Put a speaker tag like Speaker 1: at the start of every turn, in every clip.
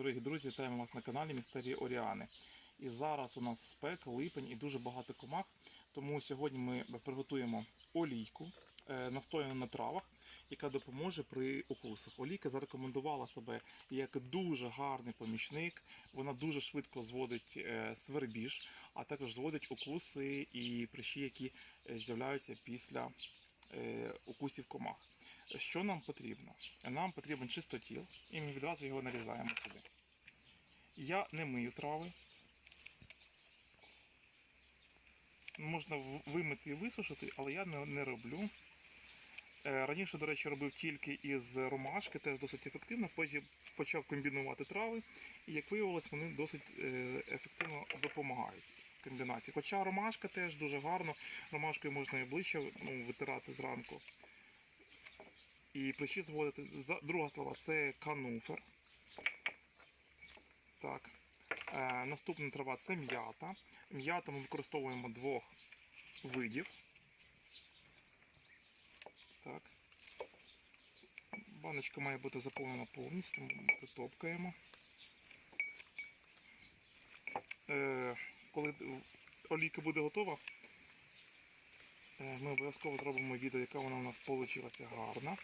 Speaker 1: Дорогі друзі, вітаємо вас на каналі Містерії Оріани. І зараз у нас спек, липень і дуже багато комах. Тому сьогодні ми приготуємо олійку, е, настояну на травах, яка допоможе при укусах. Олійка зарекомендувала себе як дуже гарний помічник. Вона дуже швидко зводить е, свербіж, а також зводить укуси і прищі, які е, з'являються після укусів комах. Що нам потрібно? Нам потрібен чистотіл, і ми відразу його нарізаємо сюди. Я не мию трави. Можна вимити і висушити, але я не, роблю. Е, Раніше, до речі, робив тільки із ромашки, теж досить ефективно. Потім почав комбінувати трави, і як виявилось, вони досить е, ефективно допомагають в комбінації. Хоча ромашка теж дуже гарно, ромашкою можна і обличчя ну, витирати зранку. І прищі зводити. Друга слова це кануфер. Так. Е, наступна трава це м'ята. М'яту ми використовуємо двох видів. Так. Баночка має бути заповнена повністю, ми притопкаємо. Е, коли олійка буде готова, е, ми обов'язково зробимо відео, яка вона у нас вийшла гарна.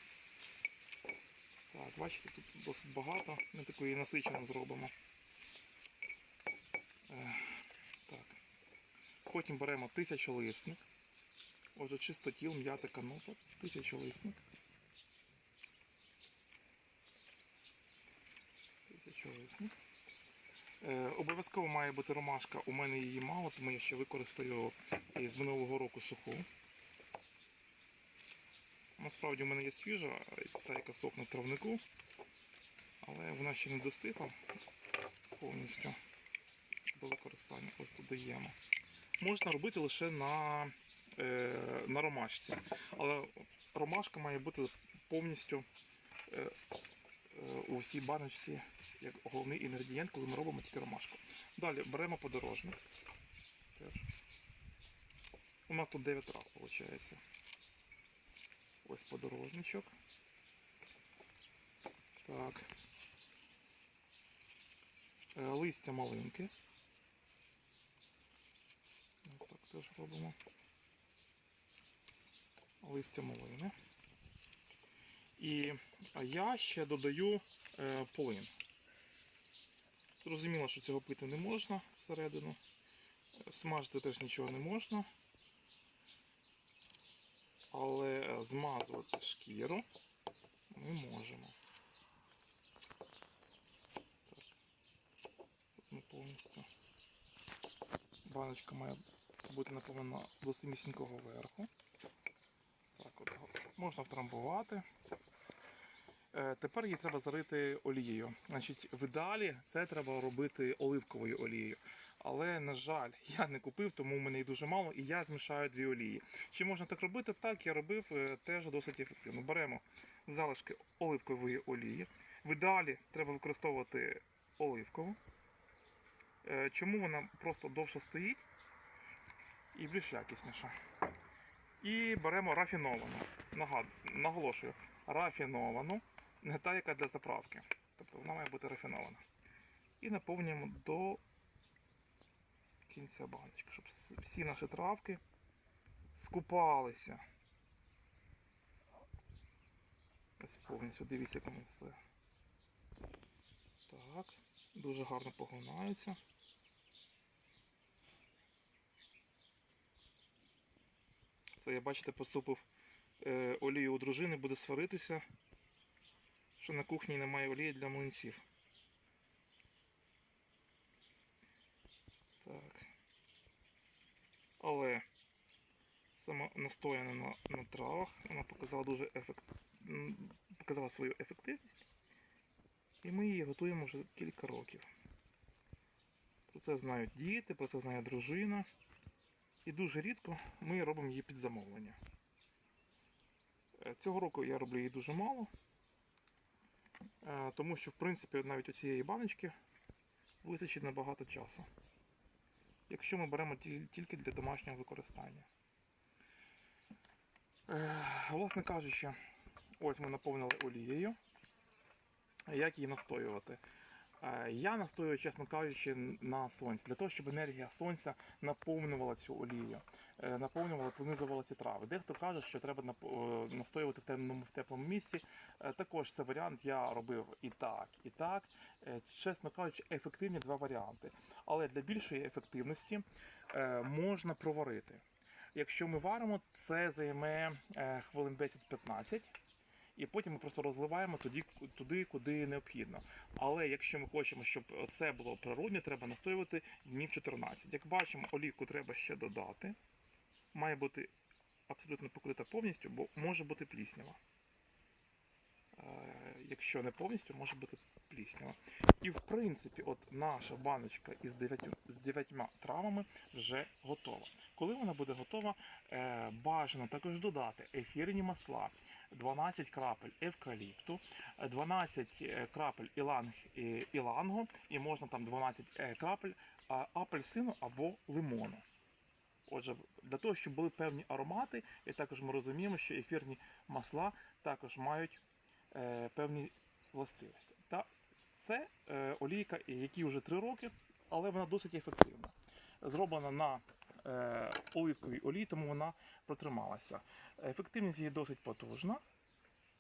Speaker 1: Так, бачите, тут досить багато. Ми таку її насичену зробимо. Е, так. Потім беремо тисячолисник. Отже, чистотіл, м'яти канофа, тисячолисник. Тисячолисник. Е, обов'язково має бути ромашка. У мене її мало, тому я ще використаю е, з минулого року суху. Насправді у мене є свіжа, та яка сохне в травнику, але вона ще не достигла повністю до використання. Ось тут даємо. Можна робити лише на, е, на ромашці, але ромашка має бути повністю е, е, у всій баночці як головний інгредієнт, коли ми робимо тільки ромашку. Далі беремо подорожник. Теж. У нас тут 9 трав, виходить. Ось подорожничок. Так. Е, Листя малинки. Ось так теж робимо. Листя малини. І я ще додаю е, полин. Зрозуміло, що цього пити не можна всередину. Е, Смажити теж нічого не можна. Але змазувати шкіру ми можемо. Так. Тут повністю. Баночка має бути наповнена до самісінького верху. Так, от можна втрамбувати. Е, Тепер її треба зарити олією. Значить, в ідеалі це треба робити оливковою олією. Але, на жаль, я не купив, тому в мене їх дуже мало, і я змішаю дві олії. Чи можна так робити? Так, я робив е, теж досить ефективно. Беремо залишки оливкової олії. В ідеалі треба використовувати оливкову. Е, Чому вона просто довше стоїть і більш якісніша. І беремо рафіновану. Нагад... Наголошую, рафіновану, не та, яка для заправки. Тобто вона має бути рафінована. І наповнюємо до кінця баночки, щоб всі наші травки скупалися. Ось повністю дивіться, як воно все. Так, дуже гарно поглинається. Це я, бачите, поступив е, олію у дружини, буде сваритися, що на кухні немає олії для млинців. Так. Але сама настояна на, на травах, вона показала дуже ефект... показала свою ефективність. І ми її готуємо вже кілька років. Про це знають діти, про це знає дружина. І дуже рідко ми робимо її під замовлення. Е, Цього року я роблю її дуже мало, е, тому що, в принципі, навіть у цієї баночки вистачить набагато часу. Якщо ми беремо тільки для домашнього використання. Власне кажучи, ось ми наповнили олією. Як її настоювати? Е, Я настоюю, чесно кажучи, на сонці, для того, щоб енергія сонця наповнювала цю олію, е, наповнювала, пронизувала ці трави. Дехто каже, що треба е, настоювати в темному в теплому місці. Також це варіант я робив і так, і так. Чесно кажучи, ефективні два варіанти. Але для більшої ефективності можна проварити. Якщо ми варимо, це займе хвилин 10-15. І потім ми просто розливаємо туди, туди, куди необхідно. Але якщо ми хочемо, щоб це було природне, треба настоювати днів 14. Як бачимо, олійку треба ще додати. Має бути абсолютно покрита повністю, бо може бути пліснява. Якщо не повністю, може бути пліснява. І в принципі, от наша баночка із 9, з 9 травами вже готова. Коли вона буде готова, е, бажано також додати ефірні масла, 12 крапель евкаліпту, е, 12 е, крапель іланг, е, іланго і можна там 12 е, крапель апельсину або лимону. Отже, для того, щоб були певні аромати, і також ми розуміємо, що ефірні масла також мають певні властивості. Та це е, олійка, якій вже 3 роки, але вона досить ефективна. Зроблена на е, оливковій олії, тому вона протрималася. Ефективність її досить потужна,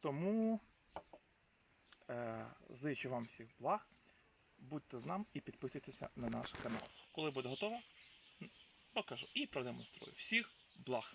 Speaker 1: тому е, зичу вам всіх благ. Будьте з нами і підписуйтеся на наш канал. Коли буде готова, покажу і продемонструю. Всіх благ!